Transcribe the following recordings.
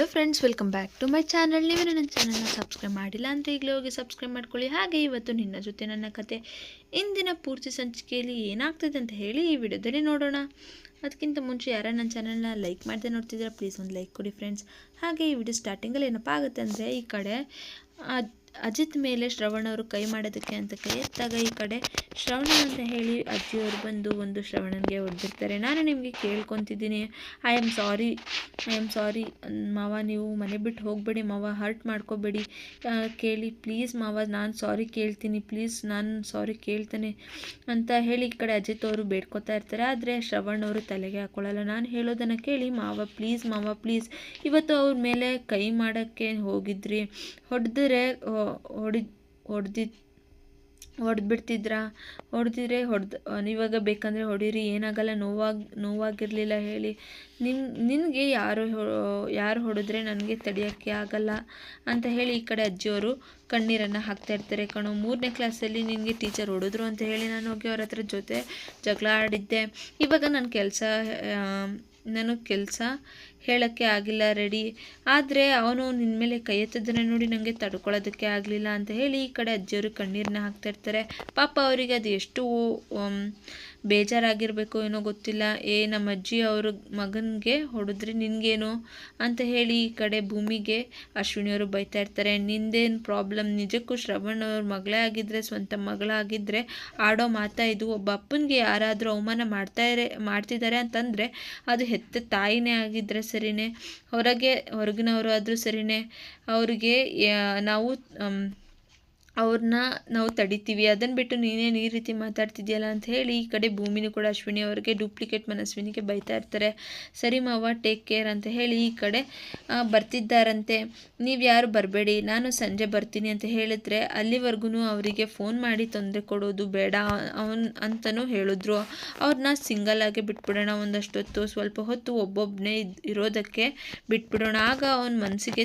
Hello friends welcome back to my channel ನೀವು ನನ್ನ ಚಾನಲ್ನ ಸಬ್ಸ್ಕ್ರೈಬ್ ಮಾಡಿಲ್ಲ ಅಂತ ಈಗಲೇ ಹೋಗಿ ಸಬ್ಸ್ಕ್ರೈಬ್ ಮಾಡ್ಕೊಳ್ಳಿ. ಹಾಗೆ ಇವತ್ತು ನಿನ್ನ ಜೊತೆ ನನ್ನ ಕತೆ ಇಂದಿನ ಪೂರ್ತಿ ಸಂಚಿಕೆಯಲ್ಲಿ ಏನಾಗ್ತದೆ ಅಂತ ಹೇಳಿ ಈ ವಿಡಿಯೋದಲ್ಲಿ ನೋಡೋಣ. ಅದಕ್ಕಿಂತ ಮುಂಚೆ ಯಾರ ನನ್ನ ಚಾನಲ್ನ ಲೈಕ್ ಮಾಡದೆ ನೋಡ್ತಿದ್ದೀರಾ ಪ್ಲೀಸ್ ಒಂದು ಲೈಕ್ ಕೊಡಿ ಫ್ರೆಂಡ್ಸ್ ಹಾಗೆ ಈ ವಿಡಿಯೋ ಸ್ಟಾರ್ಟಿಂಗಲ್ಲಿ ಏನಪ್ಪ ಆಗುತ್ತೆ ಅಂದರೆ ಈ ಕಡೆ ಅಜಿತ್ ಮೇಲೆ ಶ್ರವಣ್ ಅವರು ಕೈ ಮಾಡೋದಕ್ಕೆ ಅಂತ ಕೈ ಎತ್ತಾಗ ಈ ಕಡೆ ಶ್ರವಣ ಅಂತ ಹೇಳಿ ಅಜ್ಜಿಯವರು ಬಂದು ಒಂದು ಶ್ರವಣನಿಗೆ ಹೊಡೆದಿರ್ತಾರೆ. ನಾನು ನಿಮಗೆ ಕೇಳ್ಕೊತಿದ್ದೀನಿ. I am sorry I am sorry ಮಾವ, ನೀವು ಮನೆ ಬಿಟ್ಟು ಹೋಗಬೇಡಿ. ಮಾವ ಹರ್ಟ್ ಮಾಡ್ಕೋಬೇಡಿ. ಕೇಳಿ ಪ್ಲೀಸ್ ಮಾವ, ನಾನು ಸಾರಿ ಕೇಳ್ತೀನಿ. ಪ್ಲೀಸ್ ನಾನು ಸಾರಿ ಕೇಳ್ತೇನೆ ಅಂತ ಹೇಳಿ ಈ ಕಡೆ ಅಜಿತ್ ಅವರು ಬೇಡ್ಕೊತಾ ಇರ್ತಾರೆ. ಆದರೆ ಶ್ರವಣ್ ಅವರು ತಲೆಗೆ ಹಾಕೊಳ್ಳಲ್ಲ ನಾನು ಹೇಳೋದನ್ನು ಕೇಳಿ, ಮಾವ ಪ್ಲೀಸ್ ಮಾವ ಪ್ಲೀಸ್ ಇವತ್ತು ಅವ್ರ ಮೇಲೆ ಕೈ ಮಾಡೋಕ್ಕೆ ಹೋಗಿದ್ರಿ. ಹೊಡೆದ್ರೆ ಹೊಡಿ ಹೊಡ್ದಿ ಹೊಡೆದ್ಬಿಡ್ತಿದ್ರಾ ಹೊಡೆದಿದ್ರೆ ಹೊಡೆದು ಇವಾಗ ಬೇಕಂದರೆ ಹೊಡೀರಿ, ಏನಾಗಲ್ಲ, ನೋವಾಗಿ, ನೋವಾಗಿರಲಿಲ್ಲ ಹೇಳಿ. ನಿನ್ನ ನಿನಗೆ ಯಾರು ಯಾರು ಹೊಡೆದ್ರೆ ನನಗೆ ತಡೆಯೋಕ್ಕೆ ಆಗಲ್ಲ ಅಂತ ಹೇಳಿ ಈ ಕಡೆ ಅಜ್ಜಿಯವರು ಕಣ್ಣೀರನ್ನು ಹಾಕ್ತಾ ಇರ್ತಾರೆ. ಕಣೋ, ಮೂರನೇ ಕ್ಲಾಸಲ್ಲಿ ನಿನಗೆ ಟೀಚರ್ ಹೊಡೆದ್ರು ಅಂತ ಹೇಳಿ ನಾನು ಹೋಗಿ ಅವ್ರ ಹತ್ರ ಜೊತೆ ಜಗಳ ಆಡಿದ್ದೆ. ಇವಾಗ ನನ್ನ ಕೆಲಸ ನಾನು ಕೆಲಸ ಹೇಳೋಕ್ಕೆ ಆಗಿಲ್ಲ, ರೆಡಿ. ಆದರೆ ಅವನು ನಿನ್ನ ಮೇಲೆ ಕೈ ಎತ್ತಿದ್ರೆ ನೋಡಿ ನನಗೆ ತಡ್ಕೊಳ್ಳೋದಕ್ಕೆ ಆಗಲಿಲ್ಲ ಅಂತ ಹೇಳಿ ಈ ಕಡೆ ಅಜ್ಜಿಯವರು ಕಣ್ಣೀರನ್ನ ಹಾಕ್ತಾಯಿರ್ತಾರೆ ಪಾಪ ಅವರಿಗೆ ಅದು ಎಷ್ಟು ಬೇಜಾರಾಗಿರಬೇಕು ಏನೋ ಗೊತ್ತಿಲ್ಲ. ಏ ನಮ್ಮ ಅಜ್ಜಿ ಅವ್ರ ಮಗನಿಗೆ ಹೊಡೆದ್ರೆ ನಿನಗೇನು? ಅಂತ ಹೇಳಿ ಈ ಕಡೆ ಭೂಮಿಗೆ ಅಶ್ವಿನಿಯವರು ಬೈತಾ ಇರ್ತಾರೆ. ನಿಂದೇನು ಪ್ರಾಬ್ಲಮ್ ನಿಜಕ್ಕೂ ಶ್ರವಣ್ ಅವ್ರ ಮಗಳೇ ಆಗಿದ್ದರೆ ಸ್ವಂತ ಮಗಳಾಗಿದ್ದರೆ ಆಡೋ ಮಾತಾ ಇದು? ಒಬ್ಬ ಅಪ್ಪನಿಗೆ ಯಾರಾದರೂ ಅವಮಾನ ಮಾಡ್ತಾ ಇರೇ ಮಾಡ್ತಿದ್ದಾರೆ ಅಂತಂದರೆ ಅದು ಹೆತ್ತ ತಾಯಿನೇ ಆಗಿದ್ದರೆ ಸರಿನೇ? ಹೊರಗೆ ಹೊರಗಿನವರು ಆದರೂ ಸರಿನೇ? ಅವರಿಗೆ ನಾವು ಅವ್ರನ್ನ ನಾವು ತಡಿತೀವಿ. ಅದನ್ನು ಬಿಟ್ಟು ನೀನೇನು ಈ ರೀತಿ ಮಾತಾಡ್ತಿದ್ಯಲ್ಲ ಅಂತ ಹೇಳಿ ಈ ಕಡೆ ಭೂಮಿನೂ ಕೂಡ ಅಶ್ವಿನಿ ಅವ್ರಿಗೆ ಡೂಪ್ಲಿಕೇಟ್ ಮನಸ್ವಿನಿಗೆ ಬೈತಾ ಇರ್ತಾರೆ. ಸರಿ ಮಾವ ಟೇಕ್ ಕೇರ್ ಅಂತ ಹೇಳಿ ಈ ಕಡೆ ಬರ್ತಿದ್ದಾರಂತೆ. ನೀವು ಯಾರು ಬರಬೇಡಿ, ನಾನು ಸಂಜೆ ಬರ್ತೀನಿ ಅಂತ ಹೇಳಿದ್ರೆ ಅಲ್ಲಿವರೆಗೂ ಅವರಿಗೆ ಫೋನ್ ಮಾಡಿ ತೊಂದರೆ ಕೊಡೋದು ಬೇಡ ಅವನ್ ಅಂತಲೂ ಹೇಳಿದ್ರು. ಅವ್ರನ್ನ ಸಿಂಗಲ್ ಆಗಿ ಬಿಟ್ಬಿಡೋಣ ಒಂದಷ್ಟೊತ್ತು, ಸ್ವಲ್ಪ ಹೊತ್ತು ಒಬ್ಬೊಬ್ಬನೇ ಇರೋದಕ್ಕೆ ಬಿಟ್ಬಿಡೋಣ. ಆಗ ಅವನ ಮನಸ್ಸಿಗೆ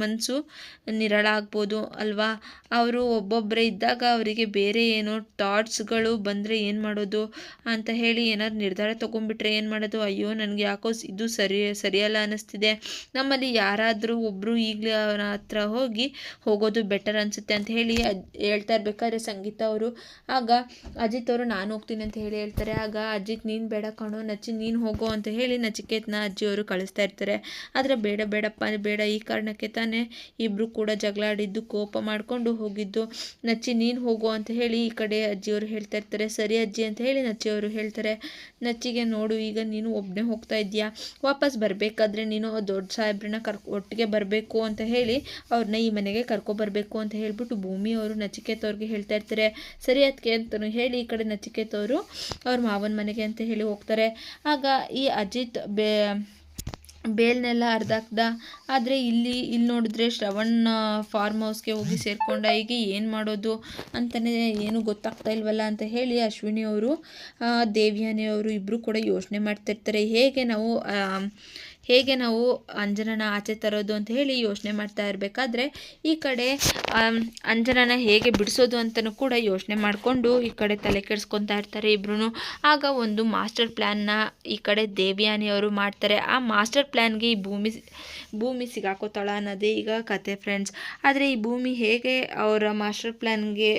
ಮನಸ್ಸು ನಿರಳಾಗ್ಬೋದು ಅಲ್ವಾ? ಅವರು ಒಬ್ಬೊಬ್ಬರೇ ಇದ್ದಾಗ ಅವರಿಗೆ ಬೇರೆ ಏನೋ ಥಾಟ್ಸ್ಗಳು ಬಂದರೆ ಏನು ಮಾಡೋದು ಅಂತ ಹೇಳಿ ಏನಾದ್ರು ನಿರ್ಧಾರ ತೊಗೊಂಡ್ಬಿಟ್ರೆ ಏನು ಮಾಡೋದು? ಅಯ್ಯೋ, ನನಗೆ ಯಾಕೋ ಇದು ಸರಿ, ಸರಿಯಲ್ಲ ಅನ್ನಿಸ್ತಿದೆ ನಮ್ಮಲ್ಲಿ ಯಾರಾದರೂ ಒಬ್ಬರು ಈಗಲೇ ಅವರ ಹತ್ರ ಹೋಗಿ ಹೋಗೋದು ಬೆಟರ್ ಅನಿಸುತ್ತೆ ಅಂತ ಹೇಳಿ ಹೇಳ್ತಾ ಇರ್ಬೇಕಾದ್ರೆ ಸಂಗೀತ ಅವರು. ಆಗ ಅಜಿತ್ ಅವರು, ನಾನು ಹೋಗ್ತೀನಿ ಅಂತ ಹೇಳಿ ಹೇಳ್ತಾರೆ. ಆಗ ಅಜಿತ್, ನೀನು ಬೇಡ ಕಣೋ, ನಚ್ಚಿ ನೀನು ಹೋಗೋ ಅಂತ ಹೇಳಿ ನಚಿಕೇತ್ನ ಅಜ್ಜಿಯವರು ಕಳಿಸ್ತಾ ಇರ್ತಾರೆ. ಆದರೆ ಬೇಡ, ಬೇಡಪ್ಪ, ಬೇಡ, ಈ ಕಾರಣಕ್ಕೆ ತಾನೇ ಇಬ್ಬರು ಕೂಡ ಜಗಳ ಆಡಿದ್ದು ಕೋಪ ಮಾಡಿಕೊಂಡು ಹೋಗಿದ್ದು. ನಚ್ಚಿ, ನೀನು ಹೋಗು ಅಂತ ಹೇಳಿ ಈ ಕಡೆ ಅಜ್ಜಿಯವರು ಹೇಳ್ತಾ ಇರ್ತಾರೆ. ಸರಿ ಅಜ್ಜಿ ಅಂತ ಹೇಳಿ ನಚ್ಚಿಯವರು ಹೇಳ್ತಾರೆ. ನಚ್ಚಿಗೆ, ನೋಡು, ಈಗ ನೀನು ಒಬ್ಬನೇ ಹೋಗ್ತಾ ಇದೆಯಾ ವಾಪಸ್ ಬರಬೇಕಾದ್ರೆ ನೀನು ದೊಡ್ಡ ಸಾಹೇಬ್ರನ್ನ ಕರ್ಕೊ, ಒಟ್ಟಿಗೆ ಬರಬೇಕು ಅಂತ ಹೇಳಿ ಅವ್ರನ್ನ ಈ ಮನೆಗೆ ಕರ್ಕೊಬರ್ಬೇಕು ಅಂತ ಹೇಳ್ಬಿಟ್ಟು ಭೂಮಿ ಅವರು ನಚಿಕೇತವ್ರಿಗೆ ಹೇಳ್ತಾ ಇರ್ತಾರೆ. ಸರಿ ಅದಕ್ಕೆ ಅಂತಲೂ ಹೇಳಿ ಈ ಕಡೆ ನಚಿಕೇತವರು ಅವ್ರ ಮಾವನ ಮನೆಗೆ ಅಂತ ಹೇಳಿ ಹೋಗ್ತಾರೆ. ಆಗ ಈ ಅಜಿತ್ ಬೇ ಬೇಲ್ನೆಲ್ಲ ಅರ್ಧಾಕ್ದ. ಆದರೆ ಇಲ್ಲಿ ಇಲ್ಲಿ ನೋಡಿದ್ರೆ ಶ್ರವಣ್ ಫಾರ್ಮ್ ಹೌಸ್ಗೆ ಹೋಗಿ ಸೇರಿಕೊಂಡ ಈಗ ಏನು ಮಾಡೋದು ಅಂತಲೇ ಏನು ಗೊತ್ತಾಗ್ತಾ ಇಲ್ವಲ್ಲ ಅಂತ ಹೇಳಿ ಅಶ್ವಿನಿ ಅವರು ದೇವ್ಯಾನಿ ಅವರು ಇಬ್ಬರು ಕೂಡ ಯೋಚನೆ ಮಾಡ್ತಿರ್ತಾರೆ. ಹೇಗೆ ನಾವು ಹೇಗೆ ನಾವು ಅಂಜನನ ಆಚೆ ತರೋದು ಅಂತ ಹೇಳಿ ಯೋಚನೆ ಮಾಡ್ತಾ ಇರಬೇಕಾದ್ರೆ ಈ ಕಡೆ ಅಂಜನನ ಹೇಗೆ ಬಿಡಿಸೋದು ಅಂತಲೂ ಕೂಡ ಯೋಚನೆ ಮಾಡಿಕೊಂಡು ಈ ಕಡೆ ತಲೆ ಕೆಡಿಸ್ಕೊತಾ ಇರ್ತಾರೆ ಇಬ್ರು ಆಗ ಒಂದು ಮಾಸ್ಟರ್ ಪ್ಲ್ಯಾನ್ನ ಈ ಕಡೆ ದೇವಿಯಾನಿಯವರು ಮಾಡ್ತಾರೆ. ಆ ಮಾಸ್ಟರ್ ಪ್ಲ್ಯಾನ್ಗೆ ಈ ಭೂಮಿ ಭೂಮಿ ಸಿಗಾಕೋತಾಳ ಅನ್ನೋದೇ ಈಗ ಕತೆ ಫ್ರೆಂಡ್ಸ್. ಆದರೆ ಈ ಭೂಮಿ ಹೇಗೆ ಅವರ ಮಾಸ್ಟರ್ ಪ್ಲ್ಯಾನ್ಗೆ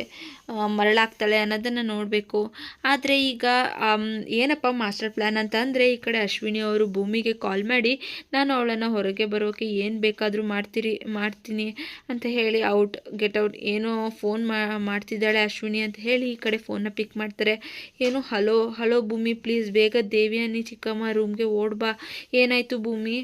ಮರಳಾಗ್ತಾಳೆ ಅನ್ನೋದನ್ನು ನೋಡಬೇಕು. ಆದರೆ ಈಗ ಏನಪ್ಪ ಮಾಸ್ಟರ್ ಪ್ಲ್ಯಾನ್ ಅಂತ ಅಂದರೆ ಈ ಕಡೆ ಅಶ್ವಿನಿ ಅವರು ಭೂಮಿಗೆ ಕಾಲ್ ಮಾಡಿ ನಾನು ಅವಳನ್ನು ಹೊರಗೆ ಬರೋಕೆ ಏನು ಬೇಕಾದರೂ ಮಾಡ್ತೀರಿ, ಮಾಡ್ತೀನಿ ಅಂತ ಹೇಳಿ ಔಟ್ ಗೆಟ್ ಔಟ್ ಏನೋ ಫೋನ್ ಮಾಡ್ತಿದ್ದಾಳೆ ಅಶ್ವಿನಿ ಅಂತ ಹೇಳಿ ಈ ಕಡೆ ಫೋನ್ನ ಪಿಕ್ ಮಾಡ್ತಾರೆ. ಏನು ಹಲೋ ಹಲೋ ಭೂಮಿ ಪ್ಲೀಸ್ ಬೇಗ ದೇವಿಯನಿ ಚಿಕ್ಕಮ್ಮ ರೂಮ್ಗೆ ಓಡ್ಬಾ ಏನಾಯಿತು ಭೂಮಿ?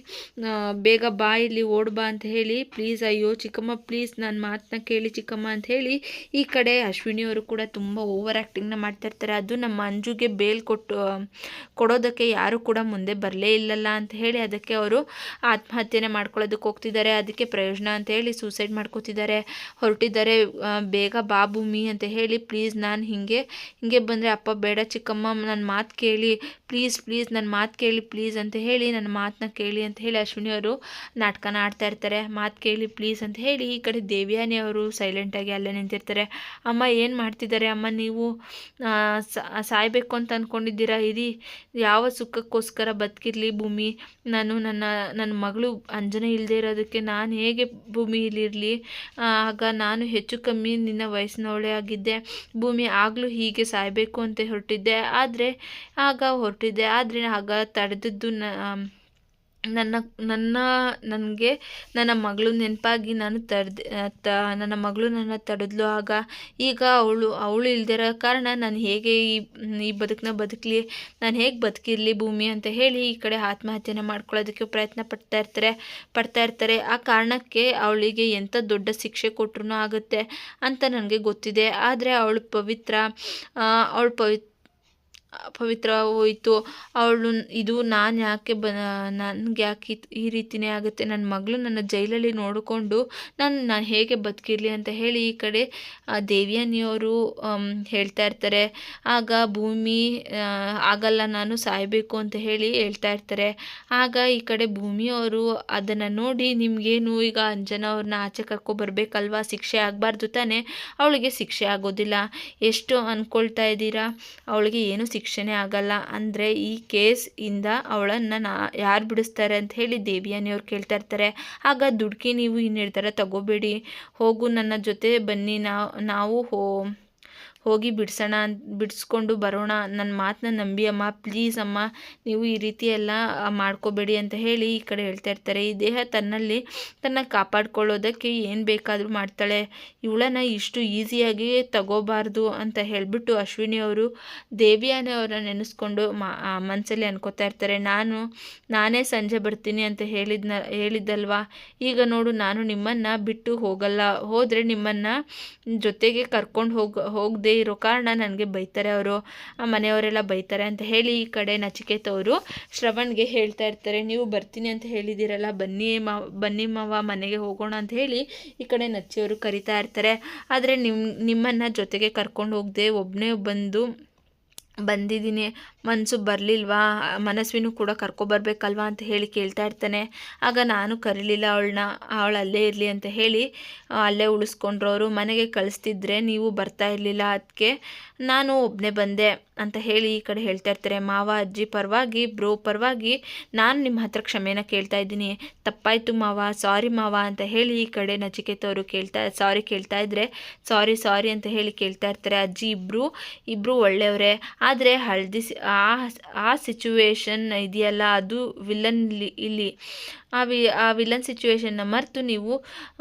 ಬೇಗ ಬಾ, ಇಲ್ಲಿ ಓಡ್ಬಾ ಅಂತ ಹೇಳಿ ಪ್ಲೀಸ್ ಅಯ್ಯೋ ಚಿಕ್ಕಮ್ಮ ಪ್ಲೀಸ್ ನಾನು ಮಾತನ್ನ ಕೇಳಿ ಚಿಕ್ಕಮ್ಮ ಅಂತ ಹೇಳಿ, ಈ ಕಡೆ ಅಶ್ವಿನಿ ಅವರು ಕೂಡ ತುಂಬ ಓವರ್ ಆ್ಯಕ್ಟಿಂಗ್ನ ಮಾಡ್ತಾ ಇರ್ತಾರೆ. ಅದು ನಮ್ಮ ಅಂಜುಗೆ ಬೇಲ್ ಕೊಟ್ಟು, ಕೊಡೋದಕ್ಕೆ ಯಾರು ಕೂಡ ಮುಂದೆ ಬರಲೇ ಇಲ್ಲಲ್ಲ ಅಂತ ಹೇಳಿ ಅದಕ್ಕೆ ಅವರು ಆತ್ಮಹತ್ಯೆನೇ ಮಾಡ್ಕೊಳ್ಳೋದಕ್ಕೆ ಹೋಗ್ತಿದ್ದಾರೆ, ಅದಕ್ಕೆ ಪ್ರಯೋಜನ ಅಂತ ಹೇಳಿ ಸೂಸೈಡ್ ಮಾಡ್ಕೋತಿದ್ದಾರೆ, ಹೊರಟಿದ್ದಾರೆ ಬೇಗ ಬಾ ಭೂಮಿ ಅಂತ ಹೇಳಿ ಪ್ಲೀಸ್ ನಾನು ಹಿಂಗೆ ಹಿಂಗೆ ಬಂದರೆ ಅಪ್ಪ ಬೇಡ ಚಿಕ್ಕಮ್ಮ ನನ್ನ ಮಾತು ಕೇಳಿ ಪ್ಲೀಸ್ ಪ್ಲೀಸ್ ನನ್ನ ಮಾತು ಕೇಳಿ ಪ್ಲೀಸ್ ಅಂತ ಹೇಳಿ ನನ್ನ ಮಾತನ್ನ ಕೇಳಿ ಅಂತ ಹೇಳಿ ಅಶ್ವಿನಿ ಅವರು ನಾಟಕನ ಆಡ್ತಾ ಇರ್ತಾರೆ. ಮಾತು ಕೇಳಿ ಪ್ಲೀಸ್ ಅಂತ ಹೇಳಿ ಈ ಕಡೆ ದೇವ್ಯಾನಿ ಅವರು ಸೈಲೆಂಟಾಗಿ ಅಲ್ಲೇ ನಿಂತಿರ್ತಾರೆ. ಅಮ್ಮ ಏನು ಮಾಡ್ತಿದ್ದಾರೆ? ಅಮ್ಮ ನೀವು ಸಾಯಬೇಕು ಸಾಯ್ಬೇಕು ಅಂತ ಅಂದ್ಕೊಂಡಿದ್ದೀರಾ ಇರಿ ಯಾವ ಸುಖಕ್ಕೋಸ್ಕರ ಬದುಕಿರಲಿ ಭೂಮಿ? ನಾನು ನಾನು ನನ್ನ ನನ್ನ ಮಗಳು ಅಂಜನೆ ಇಲ್ಲದೆ ಇರೋದಕ್ಕೆ ನಾನು ಹೇಗೆ ಭೂಮಿಯಲ್ಲಿರಲಿ? ಆಗ ನಾನು ಹೆಚ್ಚು ಕಮ್ಮಿ ನಿನ್ನ ವಯಸ್ಸಿನವಳೇ ಆಗಿದ್ದೆ. ಭೂಮಿ ಆಗಲೂ ಹೀಗೆ ಸಾಯಬೇಕು ಅಂತ ಹೊರಟಿದ್ದೆ. ಆದರೆ, ಆಗ ಹೊರಟಿದ್ದೆ. ಆದರೆ ಆಗ ತಡೆದದ್ದು ನ ನನ್ನ ನನ್ನ, ನನಗೆ ನನ್ನ ಮಗಳು ನೆನಪಾಗಿ ನಾನು ತಡೆದ ತ, ನನ್ನ ಮಗಳು ನನ್ನ ತಡೆದ್ಲು. ಆಗ ಈಗ ಅವಳು ಅವಳು ಇಲ್ದಿರೋ ಕಾರಣ ನಾನು ಹೇಗೆ ಈ ಈ ಬದುಕನ್ನ ಬದುಕಲಿ, ನಾನು ಹೇಗೆ ಬದುಕಿರಲಿ ಭೂಮಿ ಅಂತ ಹೇಳಿ ಈ ಕಡೆ ಆತ್ಮಹತ್ಯೆನ ಮಾಡ್ಕೊಳ್ಳೋದಕ್ಕೆ ಪ್ರಯತ್ನ ಪಡ್ತಾ ಇರ್ತಾರೆ ಪಡ್ತಾ ಇರ್ತಾರೆ. ಆ ಕಾರಣಕ್ಕೆ ಅವಳಿಗೆ ಎಂಥ ದೊಡ್ಡ ಶಿಕ್ಷೆ ಕೊಟ್ಟರು ಆಗುತ್ತೆ ಅಂತ ನನಗೆ ಗೊತ್ತಿದೆ. ಆದರೆ ಅವಳು ಪವಿತ್ರ ಅವಳು ಪವಿತ್ರ ಪವಿತ್ರ ಅವಳು, ಇದು ನಾನು ಯಾಕೆ ಬ, ನನಗೆ ಯಾಕೆ ಈ ರೀತಿಯೇ ಆಗುತ್ತೆ? ನನ್ನ ಮಗಳು ನನ್ನ ಜೈಲಲ್ಲಿ ನೋಡಿಕೊಂಡು ನಾನು ನಾನು ಹೇಗೆ ಬದುಕಿರಲಿ? ಅಂತ ಹೇಳಿ ಈ ಕಡೆ ದೇವಿಯನಿಯವರು ಹೇಳ್ತಾ ಇರ್ತಾರೆ. ಆಗ ಭೂಮಿ ಆಗಲ್ಲ, ನಾನು ಸಾಯಬೇಕು ಅಂತ ಹೇಳಿ ಹೇಳ್ತಾ ಇರ್ತಾರೆ. ಆಗ ಈ ಕಡೆ ಭೂಮಿಯವರು ಅದನ್ನು ನೋಡಿ, ನಿಮಗೇನು ಈಗ ಅಂಜನ ಅವ್ರನ್ನ ಆಚೆ ಕರ್ಕೊಬರ್ಬೇಕಲ್ವಾ ಶಿಕ್ಷೆ ಆಗಬಾರ್ದು ತಾನೇ. ಅವಳಿಗೆ ಶಿಕ್ಷೆ ಆಗೋದಿಲ್ಲ. ಎಷ್ಟು ಅಂದ್ಕೊಳ್ತಾ ಇದ್ದೀರಾ? ಅವಳಿಗೆ ಏನು ಶಿಕ್ಷೆ ಶಿಕ್ಷೆನೇ ಆಗಲ್ಲ ಅಂದರೆ ಈ ಕೇಸ್ ಇಂದ ಅವಳನ್ನ ನಾ ಯಾರು ಬಿಡಿಸ್ತಾರೆ ಅಂತ ಹೇಳಿ ದೇವಿಯಾನಿಯವ್ರು ಕೇಳ್ತಾ ಇರ್ತಾರೆ. ಆಗ ದುಡ್ಕಿ ನೀವು ಈ ನಿರ್ಧಾರ ತಗೋಬೇಡಿ. ಹೋಗು ನನ್ನ ಜೊತೆ ಬನ್ನಿ. ನಾವು ನಾವು ಹೋ ಹೋಗಿ ಬಿಡಿಸೋಣ ಬಿಡಿಸ್ಕೊಂಡು ಬರೋಣ. ನನ್ನ ಮಾತನ್ನ ನಂಬಿ ಅಮ್ಮ ಪ್ಲೀಸ್ ಅಮ್ಮ, ನೀವು ಈ ರೀತಿ ಎಲ್ಲ ಮಾಡ್ಕೋಬೇಡಿ ಅಂತ ಹೇಳಿ ಈ ಕಡೆ ಹೇಳ್ತಾ ಇರ್ತಾರೆ. ಈ ದೇಹ ತನ್ನಲ್ಲಿ ತನ್ನ ಕಾಪಾಡ್ಕೊಳ್ಳೋದಕ್ಕೆ ಏನು ಬೇಕಾದರೂ ಮಾಡ್ತಾಳೆ. ಇವಳನ್ನ ಇಷ್ಟು ಈಸಿಯಾಗಿ ತಗೋಬಾರ್ದು ಅಂತ ಹೇಳಿಬಿಟ್ಟು ಅಶ್ವಿನಿ ಅವರು ದೇವಿಯಾನೆ ಅವರ ನೆನೆಸ್ಕೊಂಡು ಮನಸ್ಸಲ್ಲಿ ಅನ್ಕೋತಾ ಇರ್ತಾರೆ. ನಾನು, ನಾನೇ ಸಂಜೆ ಬರ್ತೀನಿ ಅಂತ ಹೇಳಿದ್ನ, ಹೇಳಿದ್ದಲ್ವಾ? ಈಗ ನೋಡು, ನಾನು ನಿಮ್ಮನ್ನು ಬಿಟ್ಟು ಹೋಗಲ್ಲ. ಹೋದರೆ ನಿಮ್ಮನ್ನು ಜೊತೆಗೆ ಕರ್ಕೊಂಡು ಹೋಗ, ಹೋಗದೆ ಇರೋ ಕಾರಣ ನನಗೆ ಬೈತಾರೆ ಅವರು ಮನೆಯವರೆಲ್ಲ ಬೈತಾರೆ ಅಂತ ಹೇಳಿ ಈ ಕಡೆ ನಚಿಕೇತ ಅವರು ಶ್ರವಣ್ಗೆ ಹೇಳ್ತಾ ಇರ್ತಾರೆ, ನೀವು ಬರ್ತೀನಿ ಅಂತ ಹೇಳಿದ್ದೀರಲ್ಲ, ಬನ್ನಿ ಮಾ, ಬನ್ನಿ ಮಾವ ಮನೆಗೆ ಹೋಗೋಣ ಅಂತ ಹೇಳಿ ಈ ಕಡೆ ನಚ್ಚಿಯವರು ಕರಿತಾ ಇರ್ತಾರೆ. ಆದರೆ ನಿಮ್ಮ ನಿಮ್ಮನ್ನು ಜೊತೆಗೆ ಕರ್ಕೊಂಡು ಹೋಗದೆ ಒಬ್ಬನೇ ಬಂದು ಬಂದಿದ್ದೀನಿ. ಮನಸ್ಸು ಬರಲಿಲ್ವಾ? ಮನಸ್ವಿನೂ ಕೂಡ ಕರ್ಕೊಬರ್ಬೇಕಲ್ವಾ ಅಂತ ಹೇಳಿ ಕೇಳ್ತಾ ಇರ್ತಾನೆ. ಆಗ ನಾನು ಕರೀಲಿಲ್ಲ ಅವಳನ್ನ. ಅವಳು ಅಲ್ಲೇ ಇರಲಿ ಅಂತ ಹೇಳಿ, ಅಲ್ಲೇ ಉಳಿಸ್ಕೊಂಡ್ರು ಅವರು ಮನೆಗೆ ಕಳಿಸ್ತಿದ್ರೆ ನೀವು ಬರ್ತಾ ಇರಲಿಲ್ಲ ಅದಕ್ಕೆ ನಾನು ಒಬ್ಬನೇ ಬಂದೆ ಅಂತ ಹೇಳಿ ಈ ಕಡೆ ಹೇಳ್ತಾ ಇರ್ತಾರೆ, ಮಾವ, ಅಜ್ಜಿ ಪರವಾಗಿ, ಬ್ರೋ ಪರವಾಗಿ, ನಾನು ನಿಮ್ಮ ಹತ್ರ ಕ್ಷಮೆನ ಕೇಳ್ತಾ ಇದ್ದೀನಿ. ತಪ್ಪಾಯಿತು ಮಾವ, ಸಾರಿ ಮಾವ ಅಂತ ಹೇಳಿ ಈ ಕಡೆ ನಚಿಕೇತವರು ಕೇಳ್ತಾ, ಸಾರಿ ಕೇಳ್ತಾ ಇದ್ರೆ, ಸಾರಿ ಸಾರಿ ಅಂತ ಹೇಳಿ ಕೇಳ್ತಾ ಇರ್ತಾರೆ ಅಜ್ಜಿ ಇಬ್ಬರು ಇಬ್ಬರು ಒಳ್ಳೆಯವರೇ. ಆದರೆ ಹಳದಿ ಆ ಆ ಸಿಚುವೇಶನ್ ಇದೆಯಲ್ಲ, ಅದು ವಿಲನ್ ಇಲ್ಲಿ ಆ ವಿ, ಆ ವಿಲನ್ ಸಿಚುವೇಶನ್ನ ಮರೆತು ನೀವು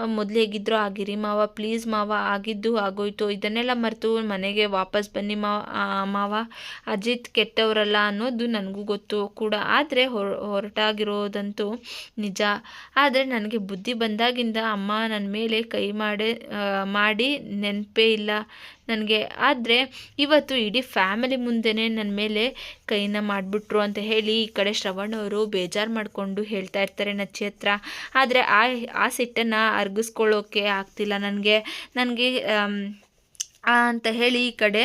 ಮೊದಲು ಹೇಗಿದ್ರೋ ಆಗಿರಿ ಮಾವ ಪ್ಲೀಸ್ ಮಾವ, ಆಗಿದ್ದು ಆಗೋಯ್ತು. ಇದನ್ನೆಲ್ಲ ಮರೆತು ಮನೆಗೆ ವಾಪಸ್ ಬನ್ನಿ ಮಾವ ಮಾವ. ಅಜಿತ್ ಕೆಟ್ಟವರಲ್ಲ ಅನ್ನೋದು ನನಗೂ ಗೊತ್ತು ಕೂಡ. ಆದರೆ ಹೊರಟಾಗಿರೋದಂತೂ ನಿಜ. ಆದರೆ ನನಗೆ ಬುದ್ಧಿ ಬಂದಾಗಿಂದ ಅಮ್ಮ ನನ್ನ ಮೇಲೆ ಕೈ ಮಾಡೇ ಮಾಡಿ ನೆನಪೇ ಇಲ್ಲ ನನಗೆ. ಆದರೆ ಇವತ್ತು ಇಡೀ ಫ್ಯಾಮಿಲಿ ಮುಂದೆನೇ ನನ್ನ ಮೇಲೆ ಕೈನ ಮಾಡಿಬಿಟ್ರು ಅಂತ ಹೇಳಿ ಈ ಕಡೆ ಶ್ರವಣ್ ಅವರು ಬೇಜಾರು ಮಾಡಿಕೊಂಡು ಹೇಳ್ತಾ ಇರ್ತಾರೆ ನಚ್ಚಿ ಹತ್ರ. ಆದರೆ ಆ ಆ ಸಿಟ್ಟನ್ನು ಅರ್ಗಿಸ್ಕೊಳ್ಳೋಕ್ಕೆ ಆಗ್ತಿಲ್ಲ ನನಗೆ. ನನಗೆ ಅಂತ ಹೇಳಿ ಈ ಕಡೆ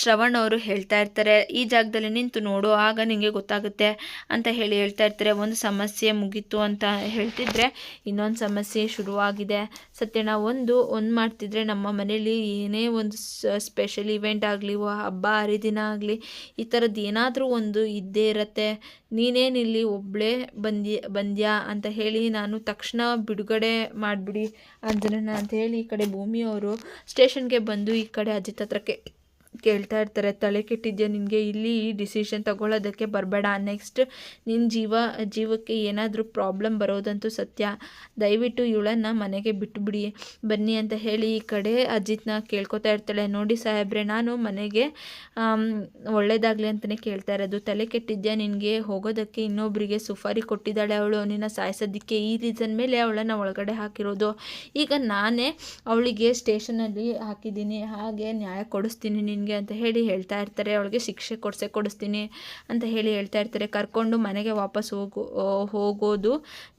ಶ್ರವಣ್ ಅವರು ಹೇಳ್ತಾ ಇರ್ತಾರೆ, ಈ ಜಾಗದಲ್ಲಿ ನಿಂತು ನೋಡು, ಆಗ ನಿಮಗೆ ಗೊತ್ತಾಗುತ್ತೆ ಅಂತ ಹೇಳಿ ಹೇಳ್ತಾ ಇರ್ತಾರೆ. ಒಂದು ಸಮಸ್ಯೆ ಮುಗೀತು ಅಂತ ಹೇಳ್ತಿದ್ರೆ ಇನ್ನೊಂದು ಸಮಸ್ಯೆ ಶುರುವಾಗಿದೆ. ಸತ್ಯನಾ ಒಂದು ಒಂದು ಮಾಡ್ತಿದ್ರೆ ನಮ್ಮ ಮನೇಲಿ ಏನೇ ಒಂದು ಸ್ಪೆಷಲ್ ಇವೆಂಟ್ ಆಗಲಿ ಹಬ್ಬ, ಹರಿದಿನ ಆಗಲಿ, ಈ ಥರದ್ದು ಏನಾದರೂ ಒಂದು ಇದ್ದೇ ಇರತ್ತೆ. ನೀನೇನಿಲ್ಲಿ ಒಬ್ಬಳೇ ಬಂದ್ಯ ಬಂದ್ಯಾ? ಅಂತ ಹೇಳಿ ನಾನು ತಕ್ಷಣ ಬಿಡುಗಡೆ ಮಾಡಿಬಿಡಿ ಅಂದ್ರೆ ಅಂತ ಹೇಳಿ ಈ ಕಡೆ ಭೂಮಿಯವರು ಸ್ಟೇಷನ್ಗೆ ಬಂದು ಈ ಕಡೆ ಅಜಿತ್ ಹತ್ರಕ್ಕೆ ಕೇಳ್ತಾ ಇರ್ತಾರೆ, ತಲೆ ಕೆಟ್ಟಿದ್ಯಾ ನಿನಗೆ? ಇಲ್ಲಿ ಈ ಡಿಸಿಷನ್ ತಗೊಳ್ಳೋದಕ್ಕೆ ಬರಬೇಡ. ನೆಕ್ಸ್ಟ್ ನಿನ್ನ ಜೀವ, ಜೀವಕ್ಕೆ ಏನಾದರೂ ಪ್ರಾಬ್ಲಮ್ ಬರೋದಂತೂ ಸತ್ಯ. ದಯವಿಟ್ಟು ಇವಳನ್ನು ಮನೆಗೆ ಬಿಟ್ಟುಬಿಡಿ ಬನ್ನಿ ಅಂತ ಹೇಳಿ ಈ ಕಡೆ ಅಜಿತ್ನ ಕೇಳ್ಕೊತಾ ಇರ್ತಾಳೆ. ನೋಡಿ ಸಾಹೇಬ್ರೆ, ನಾನು ಮನೆಗೆ ಒಳ್ಳೇದಾಗಲಿ ಅಂತಲೇ ಕೇಳ್ತಾ ಇರೋದು. ತಲೆ ಕೆಟ್ಟಿದ್ಯಾ ನಿನಗೆ? ಹೋಗೋದಕ್ಕೆ ಇನ್ನೊಬ್ಬರಿಗೆ ಸುಫಾರಿ ಕೊಟ್ಟಿದ್ದಾಳೆ ಅವಳು. ನಿನ್ನ ಸಾಯಿಸೋದಕ್ಕೆ ಈ ರೀಸನ್ ಮೇಲೆ ಅವಳನ್ನು ಒಳಗಡೆ ಹಾಕಿರೋದು. ಈಗ ನಾನೇ ಅವಳಿಗೆ ಸ್ಟೇಷನಲ್ಲಿ ಹಾಕಿದ್ದೀನಿ. ಹಾಗೆ ನ್ಯಾಯ ಕೊಡಿಸ್ತೀನಿ ನಿನಗೆ. ನಿನಗೆ ಅಂತ ಹೇಳಿ ಹೇಳ್ತಾ ಇರ್ತಾರೆ, ಅವಳಿಗೆ ಶಿಕ್ಷೆ ಕೊಡಿಸೇ ಕೊಡಿಸ್ತೀನಿ ಅಂತ ಹೇಳಿ ಹೇಳ್ತಾ ಇರ್ತಾರೆ. ಕರ್ಕೊಂಡು ಮನೆಗೆ ವಾಪಸ್ ಹೋಗೋ ಹೋಗೋದು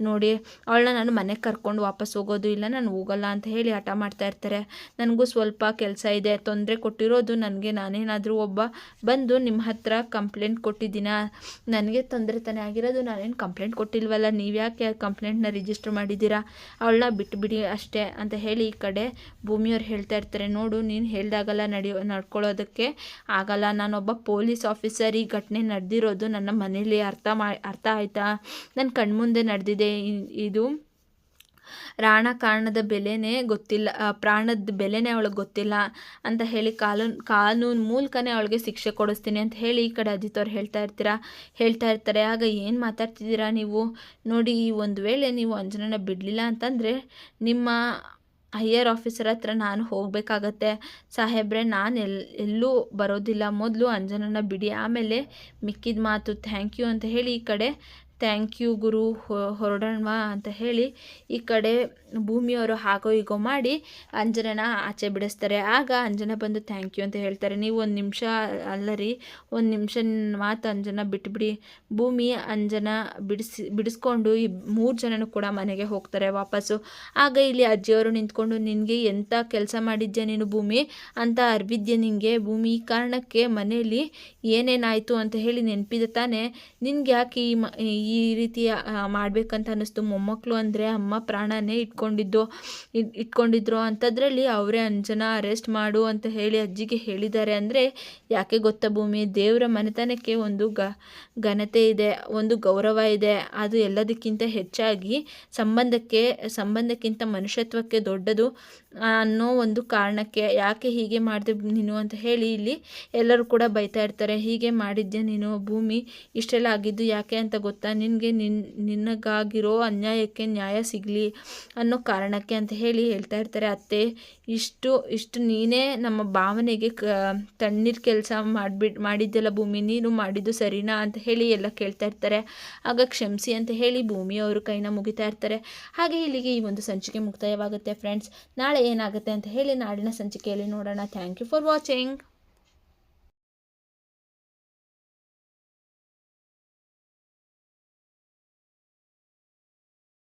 ನೋಡಿ, ಅವಳನ್ನ ನಾನು ಮನೆಗೆ ಕರ್ಕೊಂಡು ವಾಪಸ್ ಹೋಗೋದು ಇಲ್ಲ, ನಾನು ಹೋಗಲ್ಲ ಅಂತ ಹೇಳಿ ಹಠ ಮಾಡ್ತಾ ಇರ್ತಾರೆ. ನನಗೂ ಸ್ವಲ್ಪ ಕೆಲಸ ಇದೆ, ತೊಂದರೆ ಕೊಟ್ಟಿರೋದು ನನಗೆ, ನಾನೇನಾದರೂ ಒಬ್ಬ ಬಂದು ನಿಮ್ಮ ಹತ್ರ ಕಂಪ್ಲೇಂಟ್ ಕೊಟ್ಟಿದ್ದೀನ? ನನಗೆ ತೊಂದರೆ ತಾನೇ ಆಗಿರೋದು, ನಾನೇನು ಕಂಪ್ಲೇಂಟ್ ಕೊಟ್ಟಿಲ್ವಲ್ಲ ನೀವು ಯಾಕೆ ಕಂಪ್ಲೇಂಟ್ನ ರಿಜಿಸ್ಟರ್ ಮಾಡಿದ್ದೀರಾ? ಅವಳನ್ನ ಬಿಟ್ಟುಬಿಡಿ ಅಷ್ಟೇ ಅಂತ ಹೇಳಿ ಈ ಕಡೆ ಭೂಮಿಯವ್ರು ಹೇಳ್ತಾ ಇರ್ತಾರೆ. ನೋಡು, ನೀನು ಹೇಳ್ದಾಗಲ್ಲ ನಡೆಯೋ, ನಡ್ಕೊಳ್ಳೋದು. ಹೇಳೋದಕ್ಕೆ ಆಗಲ್ಲ. ನಾನೊಬ್ಬ ಪೊಲೀಸ್ ಆಫೀಸರ್, ಈ ಘಟನೆ ನಡೆದಿರೋದು ನನ್ನ ಮನೇಲಿ ಅರ್ಥ ಮಾ, ಅರ್ಥ ಆಯ್ತಾ? ನನ್ನ ಕಣ್ಮುಂದೆ ನಡೆದಿದೆ. ಇದು ರಾಣ ಕಾರಣದ ಬೆಲೆನೇ ಗೊತ್ತಿಲ್ಲ ಪ್ರಾಣದ ಬೆಲೆನೇ ಅವಳಿಗೆ ಗೊತ್ತಿಲ್ಲ ಅಂತ ಹೇಳಿ ಕಾನೂನು ಕಾನೂನು ಮೂಲಕನೇ ಅವಳಿಗೆ ಶಿಕ್ಷೆ ಕೊಡಿಸ್ತೀನಿ ಅಂತ ಹೇಳಿ ಈ ಕಡೆ ಅಜಿತ್ ಅವ್ರು ಹೇಳ್ತಾ ಇರ್ತೀರಾ? ಹೇಳ್ತಾ ಇರ್ತಾರೆ. ಆಗ ಏನು ಮಾತಾಡ್ತಿದ್ದೀರಾ ನೀವು? ನೋಡಿ ಒಂದು ವೇಳೆ ನೀವು ಅಂಜನನ ಬಿಡಲಿಲ್ಲ ಅಂತಂದರೆ ನಿಮ್ಮ ಹೈಯರ್ ಆಫೀಸರ್ ಹತ್ರ ನಾನು ಹೋಗಬೇಕಾಗತ್ತೆ. ಸಾಹೇಬ್ರೆ, ನಾನು ಎಲ್, ಎಲ್ಲೂ ಬರೋದಿಲ್ಲ. ಮೊದಲು ಅಂಜನನ ಬಿಡಿ. ಆಮೇಲೆ ಮಿಕ್ಕಿದ ಮಾತು, ಥ್ಯಾಂಕ್ ಯು ಅಂತ ಹೇಳಿ ಈ ಕಡೆ ಥ್ಯಾಂಕ್ ಯು ಗುರು ಹೊರಡೋಣ ಅಂತ ಹೇಳಿ ಈ ಕಡೆ ಭೂಮಿಯವರು ಹಾಗೋ ಹೀಗೋ ಮಾಡಿ ಅಂಜನನ ಆಚೆ ಬಿಡಿಸ್ತಾರೆ. ಆಗ ಅಂಜನ ಬಂದು ಥ್ಯಾಂಕ್ ಯು ಅಂತ ಹೇಳ್ತಾರೆ. ನೀವು ಒಂದು ನಿಮಿಷ ಅಲ್ಲರಿ ಒಂದು ನಿಮಿಷ ಮಾತು ಅಂಜನ ಬಿಟ್ಬಿಡಿ. ಭೂಮಿ ಅಂಜನ ಬಿಡಿಸಿ, ಬಿಡಿಸ್ಕೊಂಡು ಈ ಮೂರು ಜನನೂ ಕೂಡ ಮನೆಗೆ ಹೋಗ್ತಾರೆ ವಾಪಸ್ಸು. ಆಗ ಇಲ್ಲಿ ಅಜ್ಜಿಯವರು ನಿಂತ್ಕೊಂಡು, ನಿನಗೆ ಎಂಥ ಕೆಲಸ ಮಾಡಿದ್ಯಾ ನೀನು ಭೂಮಿ? ಅಂತ ಅರ್ವಿದ್ಯೆ ನಿನಗೆ ಭೂಮಿ, ಈ ಕಾರಣಕ್ಕೆ ಮನೆಯಲ್ಲಿ ಏನೇನಾಯಿತು? ಅಂತ ಹೇಳಿ ನೆನಪಿದೆ ತಾನೇ. ನಿನ್ಗೆ ಯಾಕೆ ಈ ಈ ರೀತಿ ಮಾಡಬೇಕಂತ ಅನ್ನಿಸ್ತು. ಮೊಮ್ಮಕ್ಕಳು ಅಂದರೆ ಅಮ್ಮ ಪ್ರಾಣನೇ ಇಟ್ಕೊಂಡಿದ್ದು ಇಟ್ಕೊಂಡಿದ್ರು ಅಂಥದ್ರಲ್ಲಿ ಅವರೇ ಅಂಜನ ಅರೆಸ್ಟ್ ಮಾಡು ಅಂತ ಹೇಳಿ ಅಜ್ಜಿಗೆ ಹೇಳಿದ್ದಾರೆ ಅಂದರೆ ಯಾಕೆ ಗೊತ್ತಾ ಭೂಮಿ? ದೇವರ ಮನೆತನಕ್ಕೆ ಒಂದು ಗ, ಘನತೆ ಇದೆ, ಒಂದು ಗೌರವ ಇದೆ. ಅದು ಎಲ್ಲದಕ್ಕಿಂತ ಹೆಚ್ಚಾಗಿ ಸಂಬಂಧಕ್ಕೆ, ಸಂಬಂಧಕ್ಕಿಂತ ಮನುಷ್ಯತ್ವಕ್ಕೆ ದೊಡ್ಡದು ಅನ್ನೋ ಒಂದು ಕಾರಣಕ್ಕೆ. ಯಾಕೆ ಹೀಗೆ ಮಾಡಿದೆ ನೀನು ಅಂತ ಹೇಳಿ ಇಲ್ಲಿ ಎಲ್ಲರೂ ಕೂಡ ಬೈತಾ ಇರ್ತಾರೆ. ಹೀಗೆ ಮಾಡಿದ್ದೆ ನೀನು ಭೂಮಿ? ಇಷ್ಟೆಲ್ಲ ಆಗಿದ್ದು ಯಾಕೆ ಅಂತ ಗೊತ್ತಾ ನಿನಗೆ ನಿನ್, ನಿನಗಾಗಿರೋ ಅನ್ಯಾಯಕ್ಕೆ ನ್ಯಾಯ ಸಿಗಲಿ ಅನ್ನೋ ಕಾರಣಕ್ಕೆ ಅಂತ ಹೇಳಿ ಹೇಳ್ತಾ ಇರ್ತಾರೆ. ಅತ್ತೆ, ಇಷ್ಟು ಇಷ್ಟು ನೀನೇ ನಮ್ಮ ಭಾವನೆಗೆ ಕ, ತಣ್ಣೀರು ಕೆಲಸ ಮಾಡಿಬಿಟ್ಟು ಮಾಡಿದ್ದೆಲ್ಲ ಭೂಮಿ, ನೀನು ಮಾಡಿದ್ದು ಸರಿನಾ ಅಂತ ಹೇಳಿ ಎಲ್ಲ ಕೇಳ್ತಾ ಇರ್ತಾರೆ. ಆಗ ಕ್ಷಮಿಸಿ ಅಂತ ಹೇಳಿ ಭೂಮಿಯವರು ಕೈನ ಮುಗಿತಾ ಇರ್ತಾರೆ. ಹಾಗೆ ಇಲ್ಲಿಗೆ ಈ ಒಂದು ಸಂಚಿಕೆ ಮುಕ್ತಾಯವಾಗುತ್ತೆ ಫ್ರೆಂಡ್ಸ್ ನಾಳೆ ಏನಾಗುತ್ತೆ ಅಂತ ಹೇಳಿ ನಾಡಿನ ಸಂಚಿಕೆಯಲ್ಲಿ ನೋಡೋಣ. Thank you for watching